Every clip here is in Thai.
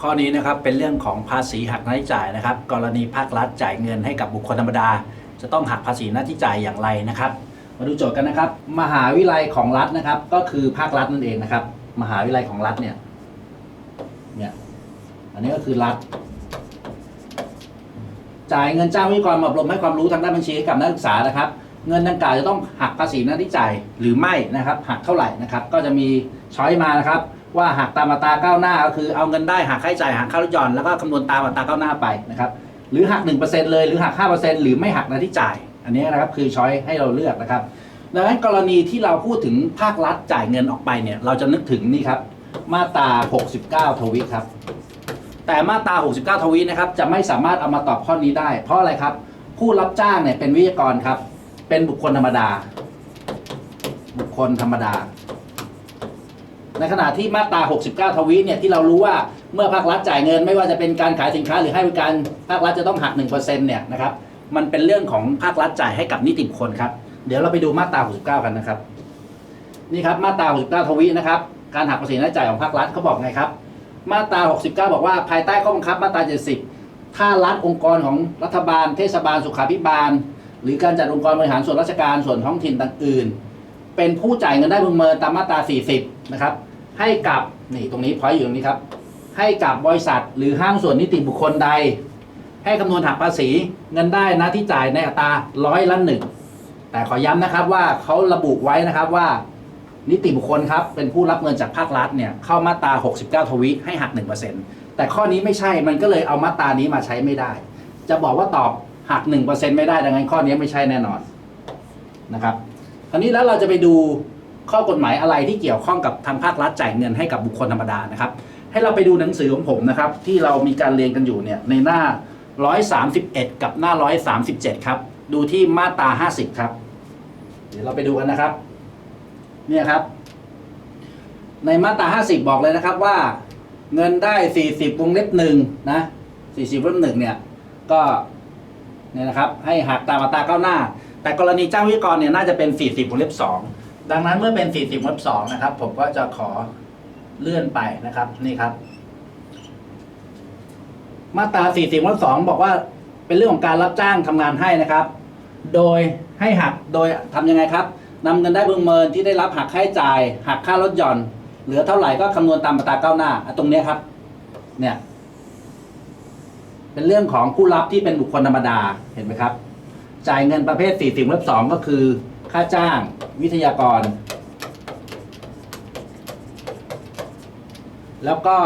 ข้อนี้นะครับเป็นเรื่องของภาษีหักหน้าที่จ่ายนะครับ กรณีภาครัฐจ่ายเงินให้กับบุคคลธรรมดา จะต้องหักภาษีหน้าที่จ่ายอย่างไรนะครับ มาดูโจทย์กันนะครับ มหาวิทยาลัยของรัฐนะครับ ก็คือภาครัฐนั่นเองนะครับ มหาวิทยาลัยของรัฐเนี่ยเนี่ยอันนี้ก็คือรัฐ จ่ายเงินจ้างวิทยากรมาอบรมให้ความรู้ทางด้านบัญชีให้กับนักศึกษานะครับ เงินดังกล่าวจะต้องหักภาษีหน้าที่จ่ายหรือไม่นะครับ หักเท่าไหร่นะครับ ก็จะมีช้อยมานะครับ ว่าหักตามอัตราก้าวหน้าก็คือเอาเงินได้หักค่าใช้จ่ายหักค่าลดหย่อนแล้วก็คำนวณตามอัตราก้าวหน้าไปนะครับหรือหัก 1%เลยหรือหัก 5%หรือไม่หักน้าที่จ่าย อันนี้นะครับคือช้อยให้เราเลือกนะครับดังนั้นกรณีที่เราพูดถึงภาครัฐจ่ายเงินออกไปเนี่ยเราจะนึกถึงนี่ครับมาตรา 69 ทวิครับ แต่มาตรา 69 ทวีนะครับจะไม่สามารถเอามาตอบข้อนี้ได้ เพราะอะไรครับ ผู้รับจ้างเนี่ยเป็นวิทยากรครับ เป็นบุคคลธรรมดา บุคคลธรรมดา ในขณะที่มาตรา 69 ทวีเนี่ยที่เรารู้ว่าเมื่อภาครัฐจ่ายเงิน ไม่ว่าจะเป็นการขายสินค้าหรือให้บริการภาครัฐจะต้องหัก1%เนี่ยนะครับมันเป็นเรื่องของภาครัฐจ่ายให้กับนิติบุคคลครับเดี๋ยวเราไปดูมาตรา 69 กันนะครับ นี่ครับมาตรา 69 ทวีนะครับการหักภาษีหน้าจ่ายของภาครัฐเขาบอกไงครับ มาตรา 69 บอกว่าภายใต้ข้อบังคับมาตรา 70 ถ้ารัฐองค์กรของรัฐบาล เทศบาลสุขาภิบาล หรือการจัดองค์กรบริหารส่วนราชการส่วนท้องถิ่นต่างอื่น เป็นผู้จ่ายเงินได้พึงเมินตามมาตรา 40 นะครับ ให้กับนี่ตรงนี้พอยอยู่ตรงนี้ครับ ให้กับบริษัทหรือห้างส่วนนิติบุคคลใด ให้คำนวณหักภาษีเงินได้นะที่จ่ายในอัตราร้อยละหนึ่งแต่ขอย้ำนะครับว่าเขาระบุไว้นะครับว่า นิติบุคคลครับเป็นผู้รับเงินจากภาครัฐเนี่ยเข้ามาตรา 69 ทวิให้หัก 1%แต่ข้อนี้ไม่ใช่มันก็เลยเอามาตรานี้มาใช้ไม่ได้ จะบอกว่าตอบหัก 1%ไม่ได้ดังนั้นข้อนี้ไม่ใช่แน่นอนนะครับคราวนี้แล้วเราจะไปดู ข้อกฎหมายอะไรที่เกี่ยวข้องกับทางภาครัฐจ่ายเงินให้กับบุคคลธรรมดานะครับ ให้เราไปดูหนังสือของผมนะครับ ที่เรามีการเรียนกันอยู่เนี่ยในหน้า 131 กับหน้า 137 ครับ ดูที่มาตรา 50 ครับ เดี๋ยวเราไปดูกันนะครับ เนี่ยครับ ในมาตรา 50 บอกเลยนะครับว่า เงินได้ 40 วงเล็บหนึ่งนะ40วงเล็บหนึ่งเนี่ย ก็เนี่ยนะครับ ให้หักตามอัตราก้าวหน้า แต่กรณีจ้างวิกรเนี่ยน่าจะเป็น 40วงเล็บสอง ดังนั้นเมื่อเป็น 40วงเล็บสองนะครับ ผมก็จะขอเลื่อนไปนะครับ นี่ครับ มาตรา 40วงเล็บสองบอกว่าเป็นเรื่องของการรับจ้างทำงานให้นะครับ โดยให้หักโดยทำยังไงครับนำเงินได้พึงเมินที่ได้รับหักค่าใช้จ่าย หักค่าลดหย่อน เหลือเท่าไหร่ก็คำนวณตามอัตราก้าวหน้าตรงนี้ครับ เนี่ย เป็นเรื่องของผู้รับที่เป็นบุคคลธรรมดาเห็นไหมครับ จ่ายเงินประเภท 40วงเล็บ2ก็คือ ค่าจ้างวิทยากร แล้วก็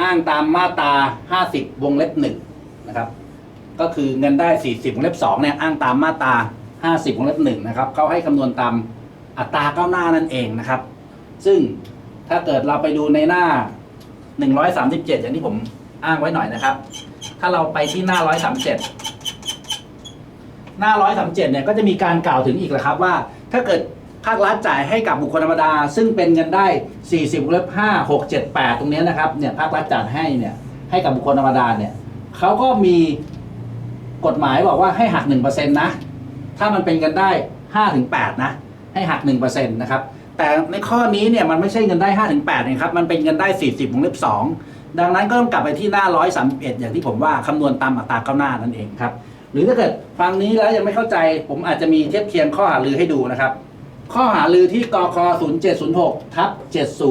อ้างตามมาตรา50 วงเล็บ1นะครับ ก็คือเงินได้ 40 วงเล็บ2เนี่ยอ้างตามมาตรา50 วงเล็บ1นะครับเขาให้คำนวณตามอัตราก้าวหน้านั่นเองนะครับ ซึ่งถ้าเกิดเราไปดูในหน้า 137 อย่างที่ผมอ้างไว้หน่อยนะครับ ถ้าเราไปที่หน้า 137 หน้า137เจ็ดเนี่ยก็จะมีการกล่าวถึงอีกแหละครับว่า ถ้าเกิดภาครัฐจ่ายให้กับบุคคลธรรมดา ซึ่งเป็นเงินได้ 40วงเล็บ5 6 7 8 ตรงนี้นะครับเนี่ยภาครัฐจ่ายให้เนี่ยให้กับบุคคลธรรมดาเนี่ยเขาก็มีกฎหมายบอกว่าให้หัก1%นะถ้ามันเป็นเงินได้5ถึง8นะ ให้หัก1%นะครับแต่ในข้อนี้เนี่ยมันไม่ใช่เงินได้5ถึง8นะครับมันเป็นเงินได้ 40วงเล็บ2ดังนั้นก็ต้องกลับไปที่หน้า 131 อย่างที่ผมว่าคำนวณตามอัตราก้าวหน้านั่นเองครับ หรือถ้าเกิดฟังนี้แล้วยังไม่เข้าใจ ผมอาจจะมีเทียบเคียงข้อหารือให้ดูนะครับ ข้อหารือที่กค0706ทับ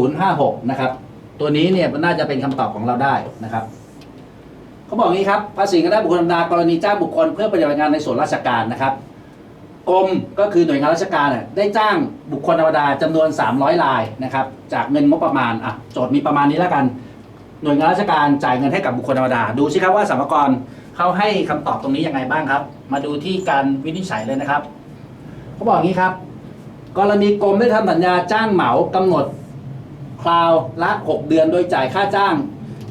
7056นะครับตัวนี้เนี่ยมันน่าจะเป็นคำตอบของเราได้นะครับเขาบอกงี้ครับภาษีเงินได้บุคคลธรรมดากรณีจ้างบุคคลเพื่อปฏิบัติงานในส่วนราชการนะครับกรมก็คือหน่วยงานราชการได้จ้างบุคคลธรรมดาจำนวน 300รายนะครับจากเงินงบประมาณอะโจทย์มีประมาณนี้แล้วกัน หน่วยงานราชการจ่ายเงินให้กับบุคคลธรรมดา ดูสิครับว่าสรรพากร เขาให้คำตอบตรงนี้ยังไงบ้างครับ มาดูที่การวินิจฉัยเลยนะครับเขาบอกอย่างนี้ครับ กรณีกรมได้ทำสัญญาจ้างเหมากำหนดคราวละ 6 เดือนโดยจ่ายค่าจ้าง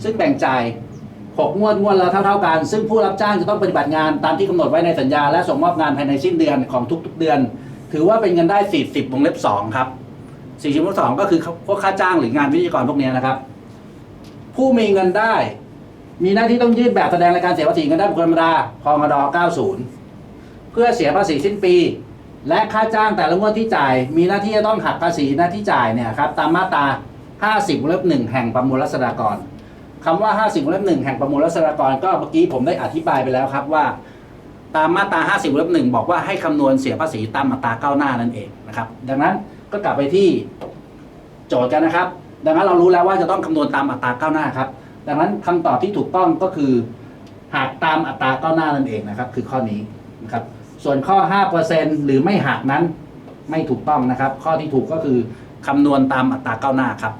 ซึ่งแบ่งจ่าย6งวดงวดละเท่าๆกัน ซึ่งผู้รับจ้างจะต้องปฏิบัติงานตามที่กำหนดไว้ในสัญญา และส่งมอบงานภายในสิ้นเดือนของทุก ๆ เดือน ถือว่าเป็นเงินได้ 40วงเล็บ2ครับ40วงเล็บ2ก็คือพวกค่าจ้างหรืองานวิทยากรพวกนี้นะครับ ผู้มีเงินได้ มีหน้าที่ต้องยื่นแบบแสดงรายการเสียภาษีเงินได้บุคคลธรรมดาพมด90 เพื่อเสียภาษีสิ้นปี และค่าจ้างแต่ละงวดที่จ่าย มีหน้าที่จะต้องหักภาษีหน้าที่จ่ายเนี่ยครับตามมาตรา 50วงเล็บ1แห่งประมวลรัษฎากรคำว่า 50วงเล็บหนึ่งแห่งประมวลรัษฎากรก็เมื่อกี้ผมได้อธิบายไปแล้วครับว่า ตามมาตรา 50วงเล็บหนึ่งบอกว่าให้คำนวณเสียภาษีตามมาตราก้าวหน้านั่นเองนะครับ ดังนั้นก็กลับไปที่โจทย์กันนะครับ ดังนั้นเรารู้แล้วว่าจะต้องคำนวณตามอัตราก้าวหน้าครับ ดังนั้นคำตอบที่ถูกต้องก็คือ หากตามอัตราก้าวหน้านั่นเองนะครับ คือข้อนี้นะครับ ส่วนข้อ 5%หรือไม่หักนั้นไม่ถูกต้องนะครับ ข้อที่ถูกก็คือคำนวณตามอัตราก้าวหน้าครับ